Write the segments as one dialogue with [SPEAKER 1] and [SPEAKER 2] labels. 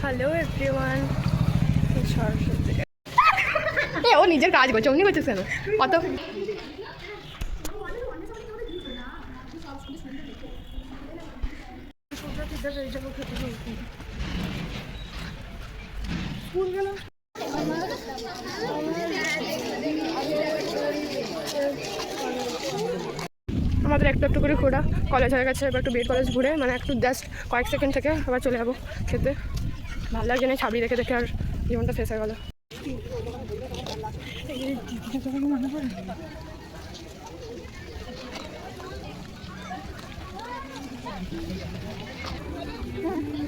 [SPEAKER 1] Hello everyone Saraswati এ ও নিজের কাজ করছে অমনি করছিস কেন? কত আমাদের একটু একটু করে ঘোরা। কলেজ হয়ে গেছে, এবার একটু বিএড কলেজ ঘুরে মানে একটু জাস্ট কয়েক সেকেন্ড থেকে আবার চলে যাব খেতে। ভালো লাগে না ছাবি দেখে দেখে আর জীবনটা হয়ে গেলো।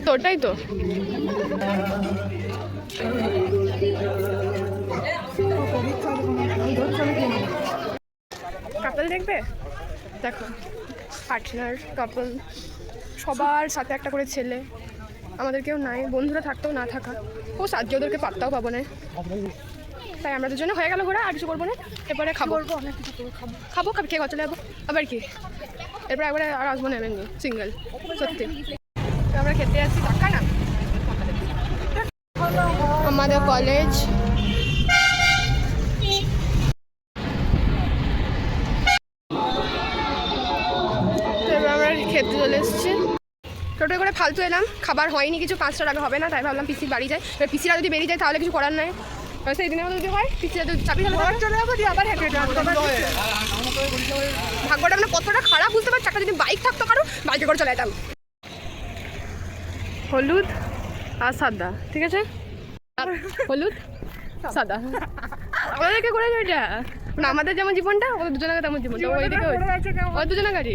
[SPEAKER 1] তো ওটাই তো। কাপল দেখবে? দেখো পার্টনার কাপল সবার সাথে একটা করে ছেলে। আমাদের কেউ নাই বন্ধুরা থাকতেও না থাকা। ও সাহায্য ওদেরকে পাত্তাও পাবো না। তাই আমরা দুজনে হয়ে গেল ঘোরা আর কিছু করব না। এরপরে খাব। অনেক কিছু খাব। খাব খেয়ে চলে যাব। আবার কি? এরপরে একবারে আর আসব না এমনি সিঙ্গেল সত্যি। আমরা খেতে যাচ্ছি টাকা না? আমাদের কলেজ তো এবার আমরা খেতে চলে এসেছি। টোটো করে ফালতু এলাম খাবার হয়নি কিছু পাঁচটা টাকা হবে না তাই ভাবলাম পিসি বাড়ি যায় এবার পিসিরা যদি বেরিয়ে যায় তাহলে কিছু করার নাই। সেই দিনের মতো যদি হয় পিসিরা যদি চাবি তাহলে চলে যাব দিয়ে আবার হেঁটে ভাগ্যটা মানে কতটা খারাপ বুঝতে পারছি একটা যদি বাইক থাকতো কারও বাইকে করে চলে যেতাম। হলুদ আর সাদা ঠিক আছে? হলুদ সাদা। আমাদেরকে করে এটা। মানে আমাদের যেমন জীবনটা ওদের দুজনের তেমন জীবনটা। ওইদিকে ওই দুজনের গাড়ি।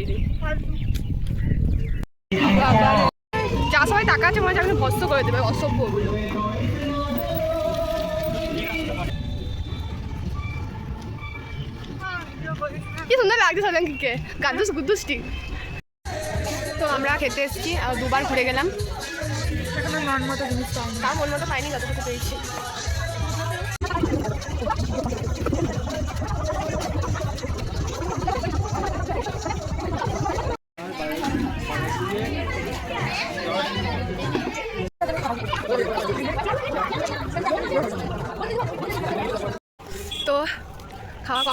[SPEAKER 1] যা সবাই আছে মনে হচ্ছে ভস্ত করে দেবে, অসভ্য ওগুলো। কি সুন্দর লাগছে সবাইকে গান্দুস গুদ্দুসটি তো আমরা খেতে এসেছি, আর দুবার ঘুরে গেলাম। তার মন মতো পাইনি যতটুকু পেয়েছি।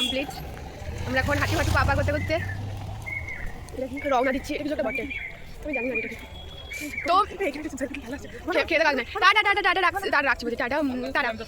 [SPEAKER 1] কমপ্লিট আমরা এখন হাঁটি হাঁটি পাপা করতে করতে রওনা দিচ্ছি। এটা কিছু একটা বটে। আমি জানি না এটা। তো কাজ নেই। টাটা টাটা টাটা টাটা রাখছি। টাটা রাখছি বলছি। Tata tata